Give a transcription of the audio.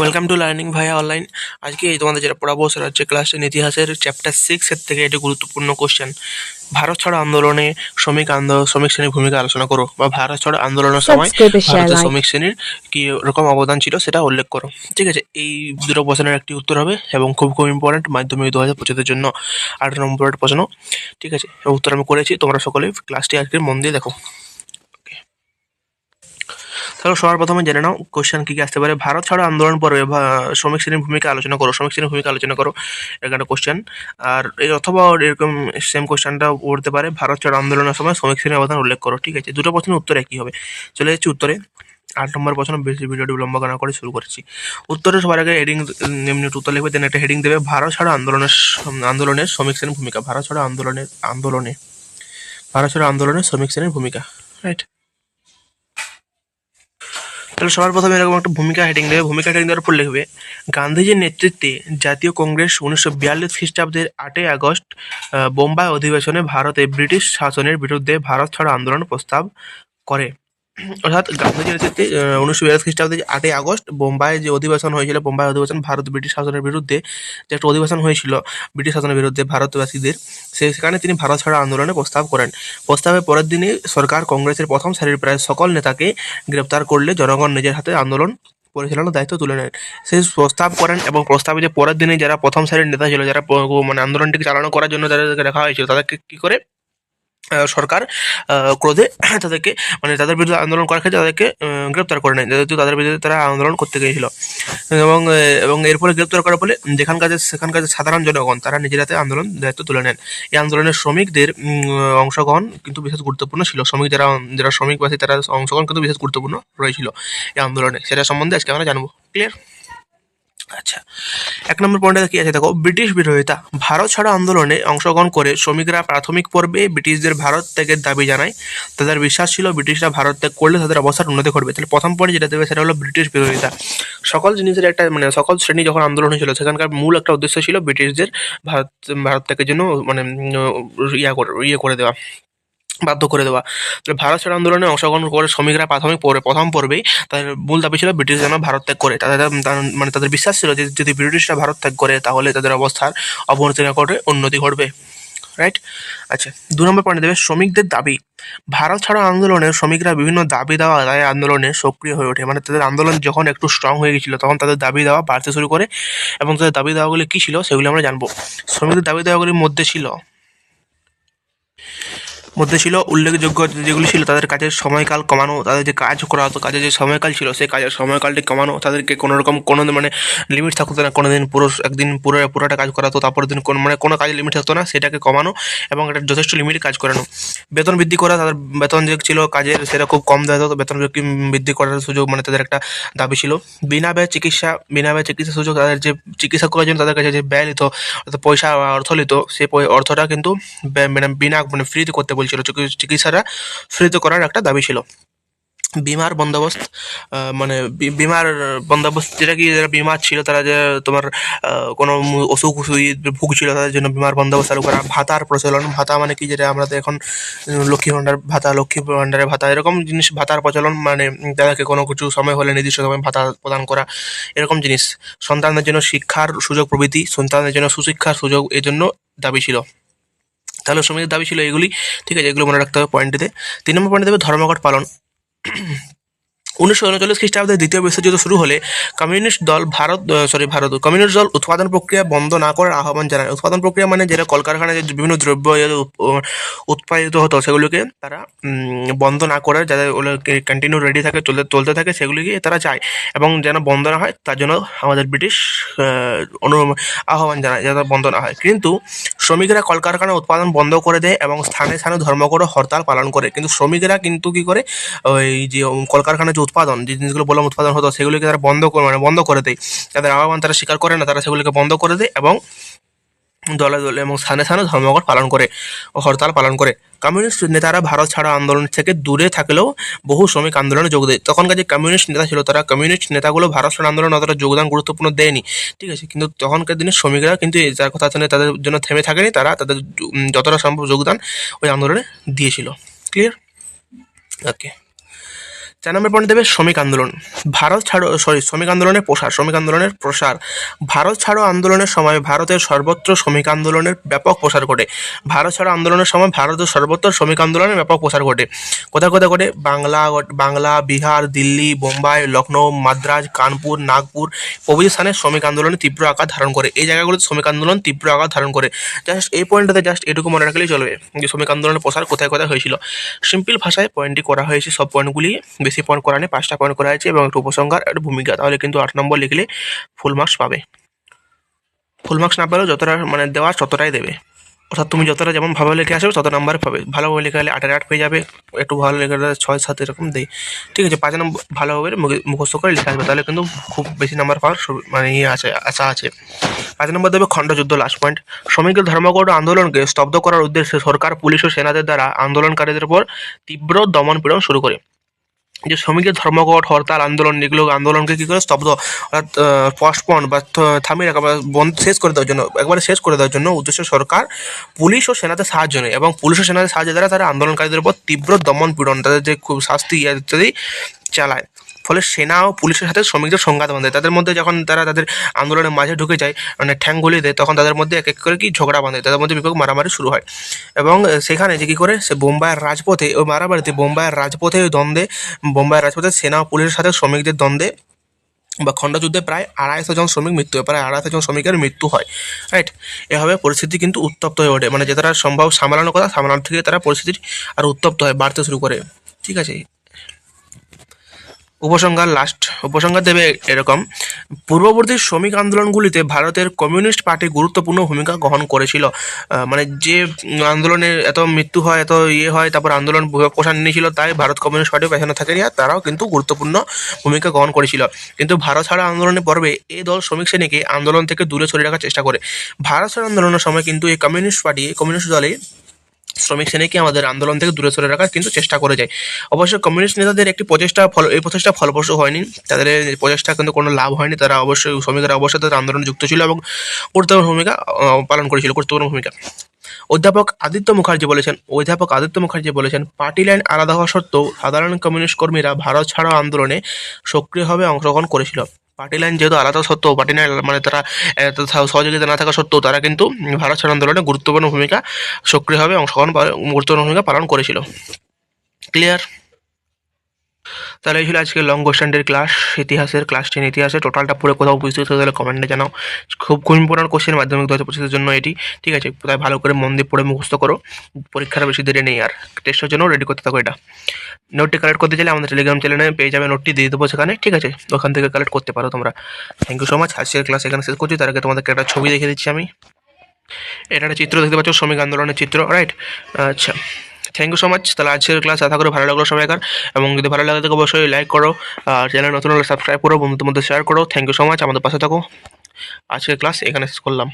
Welcome to learning ভাইয়া online আজকে এই তোমাদের যেটা পড়াবো সেটা হচ্ছে ক্লাস টেন ইতিহাসের চ্যাপ্টার সিক্স এর থেকে একটি গুরুত্বপূর্ণ কোশ্চেন ভারত ছাড়ো আন্দোলনে শ্রমিক আন্দোলন শ্রমিক শ্রেণির ভূমিকা আলোচনা করো বা ভারত ছাড়ো আন্দোলনের সময় ভারতের শ্রমিক শ্রেণির কি রকম অবদান ছিল সেটা উল্লেখ করো। ঠিক আছে এই দুটো প্রশ্নের একটি উত্তর হবে এবং খুব খুব ইম্পর্টেন্ট মাধ্যমিক দু হাজার পঁচিশের জন্য আট নম্বরের প্রশ্ন। ঠিক আছে উত্তর আমি করেছি। তোমরা সকলে ক্লাসটি আজকে মন দিয়ে দেখো। তাহলে সবার প্রথমে জেনে নাও কোশ্চেন কি কি আসতে পারে। ভারত ছাড়ো আন্দোলন পর্বে শ্রমিক শ্রেণির ভূমিকা আলোচনা করো, শ্রমিক শ্রেণির ভূমিকা আলোচনা করো এরকম একটা কোশ্চেন আর এই অথবা এরকম সেম কোশ্চেনটা পড়তে পারে। ভারত ছাড়ো আন্দোলনের সময় শ্রমিক শ্রেণির অবদান উল্লেখ করো, ঠিক আছে? দুটো প্রশ্নের উত্তর একই হবে? চলে যাচ্ছি উত্তরে। আট নম্বর প্রশ্ন ভিডিওটি বিলম্ব না করে শুরু করেছি। উত্তরে সবার আগে হেডিং একটু উত্তর লিখবে দেন একটা হেডিং দেবে। ভারত ছাড়ো আন্দোলনের আন্দোলনের শ্রমিক শ্রেণির ভূমিকা। ভারত ছাড়ো আন্দোলনের আন্দোলনে। ভারত ছাড়ো আন্দোলনের শ্রমিক শ্রেণির ভূমিকা রাইট তাহলে সবার প্রথমে এরকম একটা ভূমিকা হেডিং দেবে। ভূমিকা হেডিং দেওয়ার পর লিখবে। গান্ধীজির নেতৃত্বে জাতীয় কংগ্রেস উনিশশো বিয়াল্লিশ খ্রিস্টাব্দের আটই আগস্ট বোম্বাই অধিবেশনে ভারতে ব্রিটিশ শাসনের বিরুদ্ধে ভারত ছাড়ো আন্দোলন প্রস্তাব করে। অর্থাৎ গান্ধীজির নেতৃত্বে উনিশশো বিয়াল্লিশ খ্রিস্টাব্দে আটই আগস্ট বোম্বাই যে অধিবেশন হয়েছিল, বোম্বাই অধিবেশন ভারত ব্রিটিশ শাসনের বিরুদ্ধে যে একটা অধিবেশন হয়েছিল ব্রিটিশ শাসনের বিরুদ্ধে ভারতবাসীদের সেখানে তিনি ভারত ছাড়া আন্দোলনে প্রস্তাব করেন। প্রস্তাবের পরের দিনই সরকার কংগ্রেসের প্রথম সারির প্রায় সকল নেতাকে গ্রেপ্তার করলে জনগণ নিজের হাতে আন্দোলন পরিচালনার দায়িত্ব তুলে নেন সেই প্রস্তাব করেন এবং প্রস্তাবে যে পরের দিনে যারা প্রথম সারির নেতা ছিল, যারা মানে আন্দোলনটিকে চালানো করার জন্য যাদেরকে রাখা হয়েছিল, তাদেরকে কী করে সরকার ক্রোধে তাদেরকে মানে তাদের বিরুদ্ধে আন্দোলন করার ক্ষেত্রে তাদেরকে গ্রেপ্তার করে নেয়। যেহেতু তাদের বিরুদ্ধে তারা আন্দোলন করতে গিয়েছিল। এবং এবং এরপরে গ্রেপ্তার করার ফলে যেখানকার সেখানকার সাধারণ জনগণ, তারা নিজের হাতে আন্দোলন, দায়িত্ব তুলে নেন। এই আন্দোলনের শ্রমিকদের অংশগ্রহণ কিন্তু বিশেষ গুরুত্বপূর্ণ ছিল। শ্রমিক যারা যারা শ্রমিকবাসী, তারা অংশগ্রহণ কিন্তু বিশেষ গুরুত্বপূর্ণ রয়েছিল এই আন্দোলনে। সেটা সম্বন্ধে আজকে আমরা জানব। ক্লিয়ার আচ্ছা। এক নম্বর পয়েন্টে কি আছে? দেখো, ব্রিটিশ বিরোধিতা, ভারত ছাড়ো আন্দোলনে অংশগ্রহণ করে শ্রমিকরা প্রাথমিক পর্বে ব্রিটিশদের ভারত ত্যাগের দাবি জানায়। তাদের বিশ্বাস ছিল ব্রিটিশরা ভারত ত্যাগ করলে তাদের অবস্থার উন্নতি ঘটবে। তাহলে প্রথম পয়েন্ট যেটা দেবে সেটা হলো ব্রিটিশ বিরোধিতা। সকল জিনিসের একটা মানে সকল শ্রেণি যখন আন্দোলন হয়েছিল, সেখানকার মূল একটা উদ্দেশ্য ছিল ব্রিটিশদের ভারত ভারত ত্যাগের জন্য মানে ইয়া করে ইয়ে করে দেওয়া। বাধ্য করে দেওয়া। ভারত ছাড়ো আন্দোলনে অংশগ্রহণ করে শ্রমিকরা প্রাথমিক পর্বে, প্রথম পর্বেই তাদের মূল দাবি ছিল ব্রিটিশ যেন ভারত ত্যাগ করে। তাদের মানে তাদের বিশ্বাস ছিল যে যদি ব্রিটিশরা ভারত ত্যাগ করে, তাহলে তাদের অবস্থার অবনতি না ঘটে উন্নতি ঘটবে। রাইট আচ্ছা দু নম্বর পয়েন্ট দেবে, শ্রমিকদের দাবি। ভারত ছাড়ো আন্দোলনে শ্রমিকরা বিভিন্ন দাবি দেওয়া দায় আন্দোলনে সক্রিয় হয়ে ওঠে। মানে তাদের আন্দোলন যখন একটু স্ট্রং হয়ে গেছিল, তখন তাদের দাবি দেওয়া বাড়তে শুরু করে এবং তাদের দাবি দেওয়াগুলি কী ছিল সেগুলি আমরা জানব। শ্রমিকদের দাবি দেওয়াগুলির মধ্যে ছিল মধ্যে ছিল উল্লেখযোগ্য যেগুলি ছিল তাদের কাজের সময়কাল কমানো, তাদের যে কাজ করা হতো, কাজের যে সময়কাল ছিল, সেই কাজের সময়কালটি কমানো, তাদেরকে কোনো রকম কোনো মানে লিমিট থাকতো না, কোনো দিন পুরো, একদিন পুরো, পুরোটা কাজ করাতো তারপর দিন কোন মানে কোনো কাজে লিমিট থাকতো না, সেটাকে কমানো এবং একটা যথেষ্ট লিমিট কাজ করানো। বেতন বৃদ্ধি করা, তাদের বেতন যে ছিল কাজের, সেটা খুব কম দেওয়া হতো, বেতন বৃদ্ধি করার সুযোগ মানে তাদের একটা দাবি ছিল। বিনা ব্যয় চিকিৎসা, বিনা ব্যয় চিকিৎসা সুযোগ তাদের যে চিকিৎসা করার জন্য তাদের কাছে যে ব্যয় নিত পয়সা অর্থ নিত সেই অর্থটা কিন্তু মানে বিনা মানে ফ্রিতে করতে চিকি- চিকিৎসাটা ফ্রিতে করার একটা দাবি ছিল। বিমার বন্দোবস্ত মানে বিমার বন্দোবস্ত, যেটা কি যারা বিমার ছিল, তারা যে তোমার কোনো অসুখ ভুগছিল, তাদের জন্য বিমার বন্দোবস্ত চালু করা, ভাতার প্রচলন, ভাতা মানে কি, যেটা আমরা এখন লক্ষ্মী ভাণ্ডার, ভাতা, লক্ষ্মী ভাণ্ডারের ভাতা, এরকম জিনিস, ভাতার প্রচলন মানে তাদেরকে কোনো কিছু সময় হলে নির্দিষ্ট সময় ভাতা প্রদান করা, এরকম জিনিস। সন্তানদের জন্য শিক্ষার সুযোগ প্রভৃতি, সন্তানদের জন্য সুশিক্ষার সুযোগ এই জন্য দাবি ছিল। তাহলে শ্রমিকদের দাবি ছিল এগুলি। ঠিক আছে, এগুলো মনে রাখতে হবে পয়েন্টটিতে তিন নম্বর পয়েন্টে দেবে ধর্মঘট পালন। উনিশশো উনচল্লিশ খ্রিস্টাব্দে দ্বিতীয় বিশ্বযুদ্ধ শুরু হলে কমিউনিস্ট দল ভারত সরি ভারত, কমিউনিস্ট দল উৎপাদন প্রক্রিয়া বন্ধ না করার আহ্বান জানায়। উৎপাদন প্রক্রিয়া মানে যেটা কলকারখানায় যে বিভিন্ন দ্রব্য উৎপাদিত হতো, সেগুলোকে তারা বন্ধ না করে যাতে কন্টিনিউ রেডি থাকে, চলতে চলতে থাকে, সেগুলিকে তারা চায়। এবং যেন বন্ধ না হয়, তার জন্য আমাদের ব্রিটিশ অনু, আহ্বান জানায় যাতে বন্ধ না হয়। কিন্তু শ্রমিকেরা কলকারখানা উৎপাদন বন্ধ করে দেয় এবং স্থানে স্থানে ধর্মঘট হরতাল পালন করে। কিন্তু শ্রমিকরা কিন্তু কি করে, ওই যে কলকারখানার যে উৎপাদন, যে জিনিসগুলো বললাম উৎপাদন হতো, সেগুলিকে তারা বন্ধ মানে বন্ধ করে দেয়। তাদের আহ্বান তারা স্বীকার করে না, তারা সেগুলিকে বন্ধ করে দেয় এবং দলে দলে এবং স্থানে স্থানে ধর্মঘট পালন করে ও হরতাল পালন করে। কমিউনিস্ট নেতারা ভারত ছাড়া আন্দোলন থেকে দূরে থাকলেও বহু শ্রমিক আন্দোলনে যোগ দেয়। তখনকার যে কমিউনিস্ট নেতা ছিল, তারা কমিউনিস্ট নেতাগুলো ভারত ছাড়া আন্দোলনে অতটা যোগদান গুরুত্বপূর্ণ দেয়নি। ঠিক আছে, কিন্তু তখনকার দিনে শ্রমিকরা কিন্তু যার কথা শুনে তাদের জন্য থেমে থাকেনি। তারা তাদের যতটা সম্ভব যোগদান ওই আন্দোলনে দিয়েছিল। ক্লিয়ার ওকে চার নম্বর পয়েন্ট দেবে শ্রমিক আন্দোলন। ভারত ছাড়ো সরি শ্রমিক আন্দোলনের প্রসার, শ্রমিক আন্দোলনের প্রসার। ভারত ছাড়ো আন্দোলনের সময় ভারতের সর্বত্র শ্রমিক আন্দোলনের ব্যাপক প্রসার ঘটে। ভারত ছাড়ো আন্দোলনের সময় ভারতের সর্বত্র শ্রমিক আন্দোলনের ব্যাপক প্রসার ঘটে। কোথায় কোথায় ঘটে? বাংলা বাংলা, বিহার, দিল্লি, বোম্বাই, লখনৌ, মাদ্রাজ, কানপুর, নাগপুর প্রভৃতি স্থানে শ্রমিক আন্দোলনের তীব্র আকার ধারণ করে। এই জায়গাগুলোতে শ্রমিক আন্দোলন তীব্র আকার ধারণ করে। জাস্ট এই পয়েন্টটাতে জাস্ট এটুকু মনে রাখলেই চলবে যে শ্রমিক আন্দোলনের প্রসার কোথায় কোথায় হয়েছিল। সিম্পল ভাষায় পয়েন্টটি করা হয়েছে, সব পয়েন্টগুলি বেশি পয়েন্ট করা নেই, পাঁচটা পয়েন্ট করা হয়েছে এবং একটু উপসংহার একটা ভূমিকা। তাহলে কিন্তু আট নম্বর লিখলে ফুল মার্কস পাবে। ফুল মার্কস না পেলেও যতটা মানে দেওয়া ততটাই দেবে। অর্থাৎ তুমি যতটা যেমন ভালো লিখে আসবে, তত নাম্বার পাবে। ভালোভাবে লেখা হলে আটের আট পেয়ে যাবে, একটু ভালো লেখা হলে ছয়, সাত এরকম দেয় ঠিক আছে, পাঁচ নম্বর ভালোভাবে মুখে- মুখস্থ করে লিখে আসবে। তাহলে কিন্তু খুব বেশি নাম্বার পাওয়ার মানে ইয়ে আছে, আশা আছে। পাঁচ নম্বর দেবে খণ্ডযুদ্ধ লাস্ট পয়েন্ট শ্রমিকের ধর্মঘট আন্দোলনকে স্তব্ধ করার উদ্দেশ্যে সরকার, পুলিশ ও সেনাদের দ্বারা আন্দোলনকারীদের উপর তীব্র দমন পীড়ন শুরু করে। যে শ্রমিকের ধর্মঘট, হরতাল, আন্দোলন এগুলো আন্দোলনকে কী করে স্তব্ধ অর্থাৎ পোস্টপন বা থামিয়ে রাখা বা বন্ধ, শেষ করে দেওয়ার জন্য, একবারে শেষ করে দেওয়ার জন্য উদ্দেশ্য সরকার পুলিশ ও সেনাতে সাহায্য নেয় এবং পুলিশ ও সেনাতে সাহায্য দ্বারা তারা আন্দোলনকারীদের উপর তীব্র দমন পীড়ন, তাদের যে খুব শাস্তি ইত্যাদি চালায়। ফলে সেনা ও পুলিশের সাথে শ্রমিকদের সংঘাত বাঁধে। তাদের মধ্যে যখন তারা তাদের আন্দোলনের মাঝে ঢুকে যায় মানে ঠ্যাং গলিয়ে দেয়, তখন তাদের মধ্যে এক এক করে কি ঝগড়া বাঁধে। তাদের মধ্যে বিপক্ষ মারামারি শুরু হয়। এবং সেখানে যে কী করে, সে বোম্বাইয়ের রাজপথে ওই মারামারিতে বোম্বাইয়ের রাজপথে দ্বন্দ্বে, বোম্বাইয়ের রাজপথে সেনা ও পুলিশের সাথে শ্রমিকদের দ্বন্দ্বে বা খণ্ডযুদ্ধে প্রায় আড়াইশো জন শ্রমিক মৃত্যু হয়, প্রায় আড়াইশো জন শ্রমিকের মৃত্যু হয় রাইট এভাবে পরিস্থিতি কিন্তু উত্তপ্ত হয়ে ওঠে। মানে যে তারা সম্ভব সামলানোর কথা, সামলানোর থেকে তারা পরিস্থিতি আর উত্তপ্ত হয় বাড়তে শুরু করে। ঠিক আছে? উপসংহার লাস্ট উপসংহার দেবে এরকম। পূর্ববর্তী শ্রমিক আন্দোলনগুলিতে ভারতের কমিউনিস্ট পার্টি গুরুত্বপূর্ণ ভূমিকা গ্রহণ করেছিল। মানে যে আন্দোলনে এত মৃত্যু হয়, এত ইয়ে হয়, তারপর আন্দোলন প্রসার নিয়েছিল, তাই ভারত কমিউনিস্ট পার্টিও পেছনে থাকেনি আর তারাও কিন্তু গুরুত্বপূর্ণ ভূমিকা গ্রহণ করেছিল। কিন্তু ভারত ছাড়া আন্দোলনের পর্বে এই দল শ্রমিক শ্রেণীকে আন্দোলন থেকে দূরে সরিয়ে রাখার চেষ্টা করে। ভারত ছাড়া আন্দোলনের সময় কিন্তু এই কমিউনিস্ট পার্টি, কমিউনিস্ট দলে শ্রমিক শ্রেণীকে আমাদের আন্দোলন থেকে দূরে সরে রাখার কিন্তু চেষ্টা করে যায়। অবশ্য কমিউনিস্ট নেতাদের একটি প্রচেষ্টা ফল, এই প্রচেষ্টা ফলপ্রসূ হয়নি। তাদের প্রচেষ্টা কিন্তু কোনো লাভ হয়নি। তারা অবশ্যই শ্রমিকরা অবশ্যই তাদের আন্দোলনে যুক্ত ছিল এবং গুরুত্বপূর্ণ ভূমিকা পালন করেছিল, গুরুত্বপূর্ণ ভূমিকা। অধ্যাপক আদিত্য মুখার্জি বলেছেন, অধ্যাপক আদিত্য মুখার্জি বলেছেন, পার্টি লাইন আলাদা হওয়া সত্ত্বেও সাধারণ কমিউনিস্ট কর্মীরা ভারত ছাড়ো আন্দোলনে সক্রিয়ভাবে অংশগ্রহণ করেছিল। পার্টি লাইন যেহেতু আলাদা সত্ত্বেও, পার্টি লাইন মানে তারা সহযোগিতা না থাকা সত্ত্বেও তারা কিন্তু ভারত ছাড়ো আন্দোলনে গুরুত্বপূর্ণ ভূমিকা সক্রিয়ভাবে অংশগ্রহণ গুরুত্বপূর্ণ ভূমিকা পালন করেছিল। ক্লিয়ার তাহলে এই ছিল আজকে লং কোশ্চেনটির ক্লাস ইতিহাসের ক্লাস টেন ইতিহাসে টোটালটা পুরো কোথাও বুঝতে হতে তাহলে কমেন্টে জানাও। খুব খুব ইম্পর্টেন্ট কোশ্চেন মাধ্যমিক দু হাজার জন্য এটি, ঠিক আছে? তাই ভালো করে মন দিয়ে পড়ে মুখস্থ করো, পরীক্ষার বেশি দেরি নেই আর। টেস্টের জন্য রেডি করতে থাকো এটা। নোটটি কালেক্ট করতে চাইলে আমাদের টেলিগ্রাম চ্যানেলে পেয়ে যাবে নোটটি দিয়ে দেবো সেখানে, ঠিক আছে? ওখান থেকে কালেক্ট করতে পারো তোমরা। থ্যাংক ইউ সো মাচ আজকের ক্লাস এখানে শেষ করছি, তার আগে তোমাদেরকে একটা ছবি দেখে দিচ্ছি আমি। এটা একটা চিত্র দেখতে পাচ্ছ, শ্রমিক আন্দোলনের চিত্র রাইট আচ্ছা। থ্যাংক ইউ সো মাচ তাহলে আজকের ক্লাস আশা করে ভালো লাগল সবাইকার। এবং যদি ভালো লাগে থাকে অবশ্যই লাইক করো। আর চ্যানেল নতুন হলে সাবস্ক্রাইব করো, বন্ধুদের মধ্যে শেয়ার করো। থ্যাংক ইউ সো মাচ আমাদের পাশে থাকো। আজকের ক্লাস এখানে করলাম।